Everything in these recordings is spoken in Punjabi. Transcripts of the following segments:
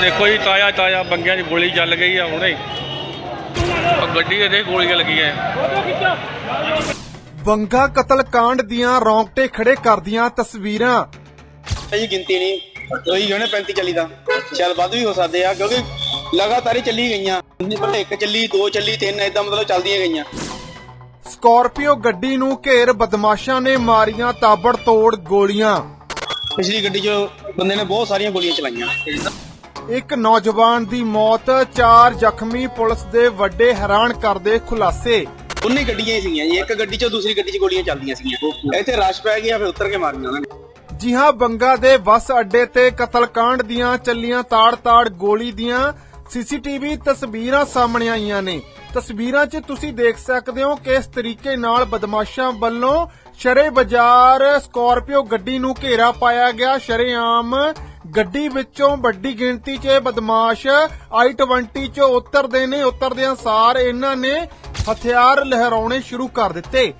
ਦੇਖੋ ਜੀ ਤਾਇਆ ਤਾਇਆ ਬੰਗਿਆਂ ਦੀ ਗੋਲੀ ਚੱਲ ਗਈ ਆ ਹੁਣੇ। ਗੱਡੀ ਇਹਦੇ ਗੋਲੀਆਂ ਲੱਗੀਆਂ ਬੰਗਾ ਕਤਲकांड ਦੀਆਂ ਰੌਂਗਟੇ ਖੜੇ ਕਰਦੀਆਂ ਤਸਵੀਰਾਂ। ਜੀ ਗਿਣਤੀ ਨਹੀਂ ਉਹੀ ਹੋਣੇ 35 ਚੱਲੀ ਦਾ। ਚੱਲ ਵੱਧ ਵੀ ਹੋ ਸਕਦੇ ਆ ਕਿਉਂਕਿ ਲਗਾਤਾਰ ਹੀ ਚੱਲੀ ਗਈਆਂ। ਇੱਕ ਚੱਲੀ ਦੋ ਚੱਲੀ ਤਿੰਨ ਏਦਾਂ ਮਤਲਬ ਚੱਲਦੀਆਂ ਗਈਆਂ। ਸਕਾਰਪੀਓ ਗੱਡੀ ਨੂੰ ਘੇਰ ਬਦਮਾਸ਼ਾਂ ਨੇ ਮਾਰੀਆਂ ਤਾਬੜਤੋੜ ਗੋਲੀਆਂ। ਪਿਛਲੀ ਗੱਡੀ 'ਚ ਬੰਦੇ ਨੇ ਬਹੁਤ ਸਾਰੀਆਂ ਗੋਲੀਆਂ ਚਲਾਈਆਂ। ਇੱਕ ਨੌਜਵਾਨ ਦੀ ਮੌਤ ਚਾਰ ਜ਼ਖਮੀ ਪੁਲਿਸ ਦੇ ਵੱਡੇ ਹੈਰਾਨ ਕਰਦੇ ਖੁਲਾਸੇ। ਉਨੀ ਗੱਡੀਆਂ ਹੀ ਸੀਗੀਆਂ ਜੀ ਇੱਕ ਗੱਡੀ 'ਚੋਂ ਦੂਸਰੀ ਗੱਡੀ 'ਚ ਗੋਲੀਆਂ ਚੱਲਦੀਆਂ ਸੀਗੀਆਂ। ਇੱਥੇ ਰਸ਼ ਪੈ ਗਿਆ ਫਿਰ ਉਤਰ ਕੇ ਮਾਰੀਆਂ ਉਹਨਾਂ ਨੇ। ਜੀ ਹਾਂ ਬੰਗਾ ਦੇ ਬੱਸ ਅੱਡੇ ਤੇ ਕਤਲकांड ਦੀਆਂ ਚੱਲੀਆਂ ਤਾੜ-ਤਾੜ ਗੋਲੀ ਦੀਆਂ ਸੀਸੀਟੀਵੀ ਤਸਵੀਰਾਂ ਸਾਹਮਣੇ ਆਈਆਂ ਨੇ। ਤਸਵੀਰਾਂ 'ਚ ਤੁਸੀਂ ਦੇਖ ਸਕਦੇ ਹੋ ਕਿ ਇਸ ਤਰੀਕੇ ਨਾਲ ਬਦਮਾਸ਼ਾਂ ਵੱਲੋਂ ਸ਼ਰੇ ਬਾਜ਼ਾਰ ਸਕਾਰਪੀਓ ਗੱਡੀ ਨੂੰ ਘੇਰਾ ਪਾਇਆ ਗਿਆ। ਸ਼ਰੇਆਮ ਗੱਡੀ ਵਿੱਚੋਂ ਵੱਡੀ ਗਿਣਤੀ 'ਚ ਬਦਮਾਸ਼ i20 'ਚ ਉਤਰਦੇ ਨੇ, ਉਤਰਦਿਆਂ ਸਾਰ ਇਹਨਾਂ ਨੇ ਹਥਿਆਰ ਲਹਿਰਾਉਣੇ ਸ਼ੁਰੂ ਕਰ ਦਿੱਤੇ।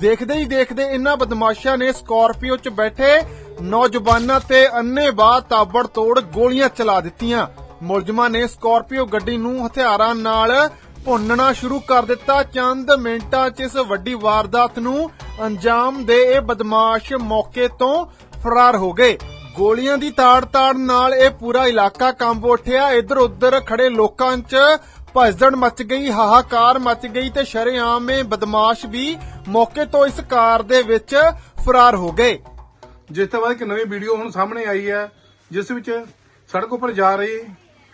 ਦੇਖਦੇ ਹੀ ਦੇਖਦੇ ਇਹਨਾਂ ਬਦਮਾਸ਼ਾਂ ਨੇ ਸਕਾਰਪੀਓ 'ਚ ਬੈਠੇ ਨੌਜਵਾਨਾਂ ਤੇ ਅੰਨ੍ਹੇਵਾਹ ਤਾਬੜਤੋੜ ਗੋਲੀਆਂ ਚਲਾ ਦਿੱਤੀਆਂ। ਮੁਲਜ਼ਮਾਂ ਨੇ ਸਕਾਰਪੀਓ ਗੱਡੀ ਨੂੰ ਹਥਿਆਰਾਂ ਨਾਲ ਭੁੰਨਣਾ ਸ਼ੁਰੂ ਕਰ ਦਿੱਤਾ। ਚੰਦ ਮਿੰਟਾਂ 'ਚ ਇਸ ਵੱਡੀ ਵਾਰਦਾਤ ਨੂੰ ਅੰਜਾਮ ਦੇ ਇਹ ਬਦਮਾਸ਼ ਮੌਕੇ ਤੋਂ ਫਰਾਰ ਹੋ ਗਏ। ਗੋਲੀਆਂ ਦੀ ਤਾੜ-ਤਾੜ ਨਾਲ ਇਹ ਪੂਰਾ ਇਲਾਕਾ ਕੰਬ ਉੱਠਿਆ। ਇੱਧਰ ਉੱਧਰ ਖੜੇ ਲੋਕਾਂ 'ਚ ਭਜਦੜ ਮਚ ਗਈ, ਹਾਹਾਕਾਰ ਮਚ ਗਈ ਤੇ ਸ਼ਰੇਆਮ ਇਹ ਬਦਮਾਸ਼ ਵੀ ਮੌਕੇ ਤੋਂ ਇਸ ਕਾਰ ਦੇ ਵਿੱਚ ਫਰਾਰ ਹੋ ਗਏ। ਜਿਸ ਤੋਂ ਬਾਅਦ ਇੱਕ ਨਵੀਂ ਵੀਡੀਓ ਹੁਣ ਸਾਹਮਣੇ ਆਈ ਹੈ, ਜਿਸ ਵਿੱਚ ਸੜਕ ਉੱਪਰ ਜਾ ਰਹੀ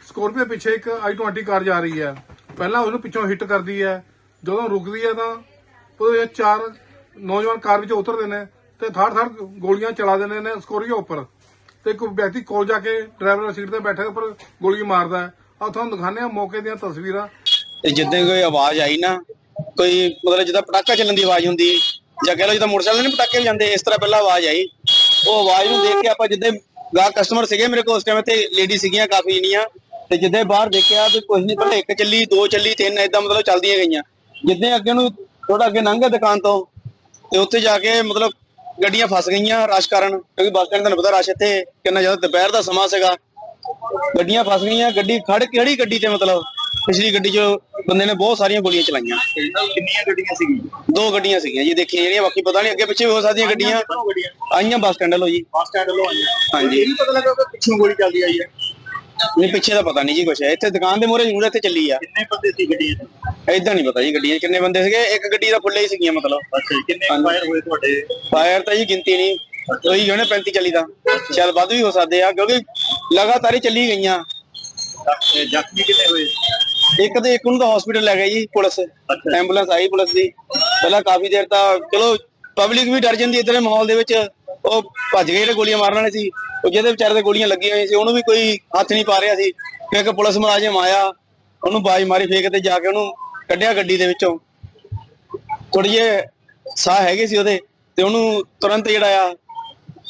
ਸਕੋਰਪੀਓ ਪਿੱਛੇ ਇੱਕ i20 ਕਾਰ ਜਾ ਰਹੀ ਹੈ। ਪਹਿਲਾਂ ਉਹਨੂੰ ਪਿੱਛੋਂ ਹਿੱਟ ਕਰਦੀ ਹੈ, ਜਦੋਂ ਰੁਕਦੀ ਹੈ ਤਾਂ ਉਹਦੇ ਚਾਰ ਨੌਜਵਾਨ ਕਾਰ ਵਿੱਚ ਉਤਰਦੇ ਨੇ ਤੇ ਥਾੜ ਥਾੜ ਗੋਲੀਆਂ ਚਲਾ ਦਿੰਦੇ ਨੇ ਸਕੋਰਪੀਓ ਉੱਪਰ। ਤੇ ਇੱਕ ਵਿਅਕਤੀ ਕੋਲ ਜਾ ਕੇ ਡਰਾਈਵਰ ਸੀਟ ਤੇ ਬੈਠੇ ਉੱਪਰ ਗੋਲੀ ਮਾਰਦਾ ਹੈ। ਆ ਤੁਹਾਨੂੰ ਦਿਖਾਉਂਦੇ ਆ ਮੌਕੇ ਦੀਆਂ ਤਸਵੀਰਾਂ। ਤੇ ਜਿੱਦਾਂ ਕੋਈ ਆਵਾਜ਼ ਆਈ ਨਾ, ਕੋਈ ਮਤਲਬ ਜਿੱਦਾਂ ਪਟਾਕਾ ਚੱਲਣ ਦੀ ਆਵਾਜ਼ ਹੁੰਦੀ, ਜਾਂ ਕਹਿ ਲਓ ਜਿੱਦਾਂ ਮੋਟਰਸਾਈਕਲ ਨਹੀਂ ਪਟਾਕੇ ਜਾਂਦੇ, ਇਸ ਤਰ੍ਹਾਂ ਪਹਿਲਾਂ ਆਵਾਜ਼ ਆਈ। ਉਹ ਆਵਾਜ਼ ਨੂੰ ਦੇਖ ਕੇ ਆਪਾਂ ਜਿੱਦਾਂ ਗਾ ਕਸਟਮਰ ਸੀਗੇ ਮੇਰੇ ਕੋਲ, ਉਸ ਟਾਈਮ ਤੇ ਲੇਡੀ ਸੀਗੀਆਂ, ਕਾਫੀ ਜਣੀਆਂ ਤੇ ਜਿੱਦਾਂ ਬਾਹਰ ਦੇਖਿਆ ਤੇ ਕੁਝ ਨਹੀਂ ਪਹਿਲਾਂ ਇੱਕ ਚੱਲੀ, ਦੋ ਚੱਲੀ, ਤਿੰਨ ਏਦਾਂ ਮਤਲਬ ਚੱਲਦੀਆਂ ਗਈਆਂ। ਜਿੱਦਾਂ ਅੱਗੇ ਨੂੰ ਥੋੜਾ ਅੱਗੇ ਲੰਘਿਆ ਦੁਕਾਨ ਤੋਂ, ਤੇ ਉੱਥੇ ਜਾ ਕੇ ਮਤਲਬ ਗੱਡੀਆਂ ਫਸ ਗਈਆਂ ਰਸ਼ ਕਾਰਨ ਕਿਉਂਕਿ ਬੱਸ ਸਟੈਂਡ ਤੁਹਾਨੂੰ ਪਤਾ ਰਸ਼ ਇੱਥੇ ਕਿੰਨਾ ਜ਼ਿਆਦਾ ਦੁਪਹਿਰ ਦਾ ਸਮਾਂ ਸੀਗਾ। ਗੱਡੀਆਂ ਫਸ ਗਈਆਂ ਗੱਡੀ ਖੜ ਕਿਹੜੀ ਗੱਡੀ ਤੇ ਮਤਲਬ ਪਿਛਲੀ ਗੱਡੀ 'ਚ ਬੰਦੇ ਨੇ ਬਹੁਤ ਸਾਰੀਆਂ ਗੋਲੀਆਂ ਚਲਾਈਆਂ। ਕਿੰਨੀਆਂ ਗੱਡੀਆਂ ਸੀਗੀਆਂ? ਦੋ ਗੱਡੀਆਂ ਸੀਗੀਆਂ ਜੀ ਦੇਖੀਆਂ ਜਿਹੜੀਆਂ ਬਾਕੀ ਪਤਾ ਨਹੀਂ ਅੱਗੇ ਪਿੱਛੇ ਵੀ ਹੋ ਸਕਦੀਆਂ ਗੱਡੀਆਂ। ਆਈਆਂ ਬੱਸ ਸਟੈਂਡ ਵੱਲੋਂ ਜੀ। ਬੱਸ ਸਟੈਂਡ ਵੱਲੋਂ ਆਈਆਂ। ਹਾਂਜੀ। ਇਹ ਪਤਾ ਲੱਗਾ ਕਿ ਪਿੱਛੋਂ ਗੋਲੀ ਚੱਲਦੀ ਆਈ ਹੈ। ਨਹੀਂ ਪਿੱਛੇ ਦਾ ਪਤਾ ਨਹੀਂ ਜੀ ਕੁਛ। ਇੱਥੇ ਦੁਕਾਨ ਦੇ ਮੂਹਰੇ ਜ਼ਰੂਰ ਇੱਥੇ ਚੱਲੀ ਆ। ਕਿੰਨੇ ਬੰਦੇ ਸੀ ਗੱਡੀਆਂ 'ਚ? ਏਦਾਂ ਨਹੀਂ ਪਤਾ ਜੀ ਗੱਡੀਆਂ 'ਚ ਕਿੰਨੇ ਬੰਦੇ ਸੀਗੇ। ਇੱਕ ਗੱਡੀ ਦਾ ਫੁੱਲੇ ਹੀ ਸੀਗੀਆਂ ਮਤਲਬ। ਅੱਛਾ ਜੀ, ਕਿੰਨੇ ਹਾਂਜੀ। ਫਾਇਰ ਹੋਏ ਤੁਹਾਡੇ? ਫਾਇਰ ਤਾਂ ਜੀ ਗਿਣਤੀ ਨਹੀਂ। ਉਹੀ ਹੋਣੇ 35 ਚੱਲੀ ਦਾ। ਚੱਲ ਵੱਧ ਵੀ ਹੋ ਸਕਦੇ ਆ ਕਿਉਂਕਿ ਲਗਾਤਾਰ ਹੀ ਚੱਲੀ ਗਈਆਂ। ਜ਼ਖਮੀ ਕਿੰਨੇ ਹੋਏ? ਇੱਕ ਤੇ ਇੱਕ ਨੂੰ ਤਾਂ ਹਸਪੀਟਲ ਲੈ ਗਏ ਜੀ ਪੁਲਿਸ। ਐਂਬੂਲੈਂਸ ਆਈ ਪੁਲਿਸ ਦੀ। ਪਹਿਲਾਂ ਕਾਫੀ ਦੇਰ ਤਾਂ ਚਲੋ ਪਬਲਿਕ ਵੀ ਡਰ ਜਾਂਦੀ ਇਧਰ ਮਾਹੌਲ ਦੇ ਵਿੱਚ। ਉਹ ਭੱਜ ਗਏ ਜਿਹੜੇ ਗੋਲੀਆਂ ਮਾਰਨ ਵਾਲੇ ਸੀ। ਉਹ ਜਿਹਦੇ ਵਿਚਾਰੇ ਤੇ ਗੋਲੀਆਂ ਲੱਗੀਆਂ ਹੋਈਆਂ ਸੀ, ਉਹਨੂੰ ਵੀ ਕੋਈ ਹੱਥ ਨਹੀਂ ਪਾ ਰਿਹਾ ਸੀ। ਇੱਕ ਪੁਲਿਸ ਮੁਲਾਜ਼ਮ ਆਇਆ, ਉਹਨੂੰ ਬਾਜ ਮਾਰੀ ਫੇਕ ਤੇ ਜਾ ਕੇ ਉਹਨੂੰ ਕੱਢਿਆ ਗੱਡੀ ਦੇ ਵਿੱਚੋਂ। ਥੋੜੀ ਜਿਹੇ ਸਾਹ ਹੈਗੇ ਸੀ ਉਹਦੇ, ਤੇ ਉਹਨੂੰ ਤੁਰੰਤ ਜਿਹੜਾ ਆ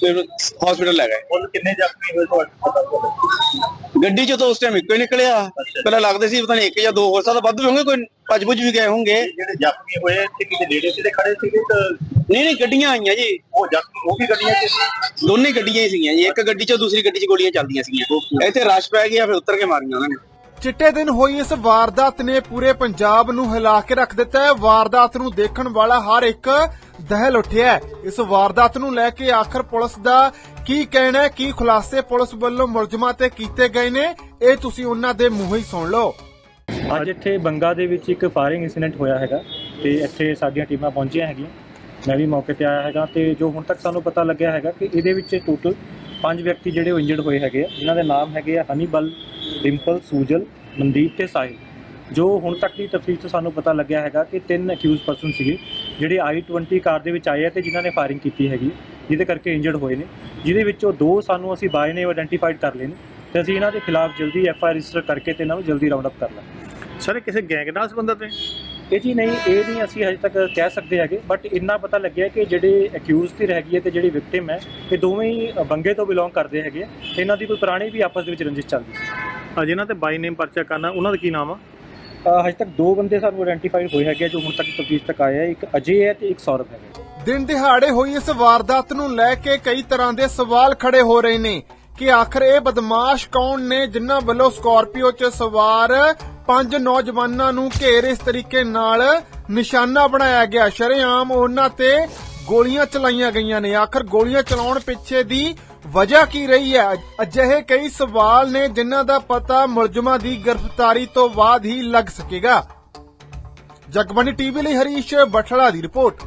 ਫਿਰ ਹਸਪੀਟਲ ਲੈ ਗਏ। ਕੁੱਲ ਕਿੰਨੇ ਜ਼ਖਮੀ ਹੋਏ ਤੁਹਾਡੇ ਪਤਾ ਗੱਡੀ ਚੋਂ ਤਾਂ ਉਸ ਟਾਈਮ ਇੱਕੋ ਹੀ ਨਿਕਲਿਆ। ਪਹਿਲਾਂ ਲੱਗਦੇ ਸੀ ਪਤਾ ਨਹੀਂ ਇੱਕ ਜਾਂ ਦੋ ਹੋ ਸਕਦਾ ਵੱਧ ਵੀ ਹੋਣਗੇ ਕੋਈ ਭੱਜ ਭੁੱਜ ਵੀ ਗਏ ਹੋਣਗੇ। ਜਿਹੜੇ ਜ਼ਖਮੀ ਹੋਏ ਇੱਥੇ ਕਿਤੇ ਨੇੜੇ ਤੇ ਖੜੇ ਸੀਗੇ ਤਾਂ ਨਹੀਂ ਨਹੀਂ ਗੱਡੀਆਂ ਆਈਆਂ ਜੀ। ਉਹ ਜ਼ਖਮੀ ਉਹ ਵੀ ਗੱਡੀਆਂ 'ਚ? ਸੀ ਦੋਨੇ ਗੱਡੀਆਂ ਹੀ ਸੀਗੀਆਂ ਜੀ ਇੱਕ ਗੱਡੀ ਚੋਂ ਦੂਸਰੀ ਗੱਡੀ 'ਚ ਗੋਲੀਆਂ ਚੱਲਦੀਆਂ ਸੀਗੀਆਂ। ਇੱਥੇ ਰਸ਼ ਪੈ ਗਿਆ ਫਿਰ ਉਤਰ ਕੇ ਮਾਰੀਆਂ ਉਹਨਾਂ ਨੇ। ਚਿੱਟੇ ਦਿਨ ਹੋਈ ਇਸ ਵਾਰਦਾਤ ਨੇ ਪੂਰੇ ਪੰਜਾਬ ਨੂੰ ਹਿਲਾ ਕੇ ਰੱਖ ਦਿੱਤਾ ਹੈ। ਵਾਰਦਾਤ ਨੂੰ ਦੇਖਣ ਵਾਲਾ ਹਰ ਇੱਕ ਦਹਿਲ ਉੱਠਿਆ ਇਸ ਵਾਰਦਾਤ ਨੂੰ ਲੈ ਕੇ ਆਖਰ ਪੁਲਿਸ ਦਾ ਕੀ ਕਹਿਣਾ ਕੀ ਖੁਲਾਸੇ ਪੁਲਿਸ ਵੱਲੋਂ ਮੁਲਜ਼ਮਾਂ ਤੇ ਕੀਤੇ ਗਏ ਨੇ, ਇਹ ਤੁਸੀਂ ਉਹਨਾਂ ਦੇ ਮੂੰਹੋਂ ਹੀ ਸੁਣ ਲਓ। ਅੱਜ ਇੱਥੇ ਬੰਗਾ ਦੇ ਵਿੱਚ ਇੱਕ ਫਾਇਰਿੰਗ ਇਨਸੀਡੈਂਟ ਹੋਇਆ ਹੈਗਾ ਤੇ ਇੱਥੇ ਸਾਡੀਆਂ ਟੀਮਾਂ ਪਹੁੰਚੀਆਂ ਹੈਗੀਆਂ। ਮੈਂ ਵੀ ਮੌਕੇ ਤੇ ਆਇਆ ਹੈਗਾ ਤੇ ਜੋ ਹੁਣ ਤੱਕ ਸਾਨੂੰ ਪਤਾ ਲੱਗਿਆ ਹੈਗਾ ਕਿ ਇਹਦੇ ਵਿੱਚ ਟੋਟਲ ਪੰਜ ਵਿਅਕਤੀ ਜਿਹੜੇ ਉਹ ਇੰਜਰਡ ਹੋਏ ਹੈਗੇ ਆ। ਜਿਨ੍ਹਾਂ ਦੇ ਨਾਮ ਹੈਗੇ ਆ ਹਨੀਬਲ, ਡਿੰਪਲ, ਸੂਜਲ ਮਨਦੀਪ ਤੇ ਸਾਹਿਲ ਜੋ ਹੁਣ ਤੱਕ ਦੀ ਤਫਤੀਸ਼ ਤੋਂ ਸਾਨੂੰ ਪਤਾ ਲੱਗਿਆ ਹੈਗਾ ਕਿ ਤਿੰਨ ਅਕਿਊਜ਼ ਪਰਸਨ ਸੀਗੇ ਜਿਹੜੇ i20 ਕਾਰ ਦੇ ਵਿੱਚ ਆਏ ਆ ਤੇ ਜਿਨ੍ਹਾਂ ਨੇ ਫਾਇਰਿੰਗ ਕੀਤੀ ਹੈਗੀ ਜਿਹਦੇ ਕਰਕੇ ਇੰਜਰਡ ਹੋਏ ਨੇ ਜਿਹਦੇ ਵਿੱਚੋਂ ਦੋ ਸਾਨੂੰ ਅਸੀਂ ਬਾਏ ਨੇ ਆਇਡੈਂਟੀਫਾਈਡ ਕਰ ਲਏ ਨੇ ਤੇ ਅਸੀਂ ਇਹਨਾਂ ਦੇ ਖਿਲਾਫ ਜਲਦੀ ਐਫ ਆਈ ਰਜਿਸਟਰ ਕਰਕੇ ਤੇ ਇਹਨਾਂ ਨੂੰ ਜਲਦੀ ਰਾਉਂਡ ਅਪ ਕਰਨਾ ਸਰ ਕਿਸੇ ਗੈਂਗ ਨਾਲ ਸੰਬੰਧਤ ਨੇ? ਇਹ ਜੀ ਨਹੀਂ ਇਹ ਨਹੀਂ ਅਸੀਂ ਹਜੇ ਤੱਕ ਕਹਿ ਸਕਦੇ ਹੈਗੇ ਬਟ ਇੰਨਾ ਪਤਾ ਲੱਗਿਆ ਕਿ ਜਿਹੜੇ ਅਕਿਊਜ਼ ਦੀ ਹੈਗੀ ਹੈ ਤੇ ਜਿਹੜੀ ਵਿਕਟਿਮ ਹੈ ਇਹ ਦੋਵੇਂ ਹੀ ਬੰਗੇ ਤੋਂ ਬਿਲੋਂਗ ਕਰਦੇ ਹੈਗੇ ਤੇ ਇਹਨਾਂ ਦੀ ਕੋਈ ਪੁਰਾਣੀ ਵੀ ਆਪਸ ਦੇ ਵਿੱਚ ਰੰਜਿਸ਼ ਚੱਲਦੀ ਸੀ। ਜਿਨ੍ਹਾਂ ਤੇ ਬਾਈ ਨੇਮ ਪਰਚਾ ਕਰਨਾ ਉਹਨਾਂ ਦਾ ਕੀ ਨਾਮ ਆ? ਹਜੇ ਤੱਕ ਦੋ ਬੰਦੇ ਸਾਨੂੰ ਆਇਡੈਂਟੀਫਾਈਡ ਹੋਏ ਹੈਗੇ ਜੋ ਹੁਣ ਤੱਕ ਤਫਤੀਸ਼ ਤੱਕ ਆਏ ਆ। ਇੱਕ ਅਜੇ ਹੈ ਤੇ ਇੱਕ ਸੌਰਵ ਹੈਗਾ ਦਿਨ ਦਿਹਾੜੇ ਹੋਈ ਇਸ ਵਾਰਦਾਤ ਨੂੰ ਲੈ ਕੇ ਕਈ ਤਰ੍ਹਾਂ ਦੇ ਸਵਾਲ ਖੜੇ ਹੋ ਰਹੇ ਨੇ ਕਿ ਆਖਰ ਇਹ ਬਦਮਾਸ਼ ਕੌਣ ਨੇ ਜਿਨ੍ਹਾਂ ਵੱਲੋਂ ਸਕਾਰਪੀਓ 'ਚ ਸਵਾਰ ਪੰਜ ਨੌਜਵਾਨਾਂ ਨੂੰ ਘੇਰ ਇਸ ਤਰੀਕੇ ਨਾਲ ਨਿਸ਼ਾਨਾ ਬਣਾਇਆ ਗਿਆ। ਸ਼ਰੇਆਮ ਉਹਨਾਂ ਤੇ ਗੋਲੀਆਂ ਚਲਾਈਆਂ ਗਈਆਂ ਨੇ। ਆਖਰ ਗੋਲੀਆਂ ਚਲਾਉਣ ਪਿੱਛੇ ਦੀ ਵਜ੍ਹਾ ਕੀ ਰਹੀ ਹੈ? ਅਜਿਹੇ ਕਈ ਸਵਾਲ ਨੇ ਜਿਨ੍ਹਾਂ ਦਾ ਪਤਾ ਮੁਲਜ਼ਮਾਂ ਦੀ ਗ੍ਰਿਫਤਾਰੀ ਤੋਂ ਬਾਅਦ ਹੀ ਲੱਗ ਸਕੇਗਾ। ਜਗਬਾਨੀ ਟੀਵੀ ਲਈ ਹਰੀਸ਼ ਬਠੜਾ ਦੀ ਰਿਪੋਰਟ।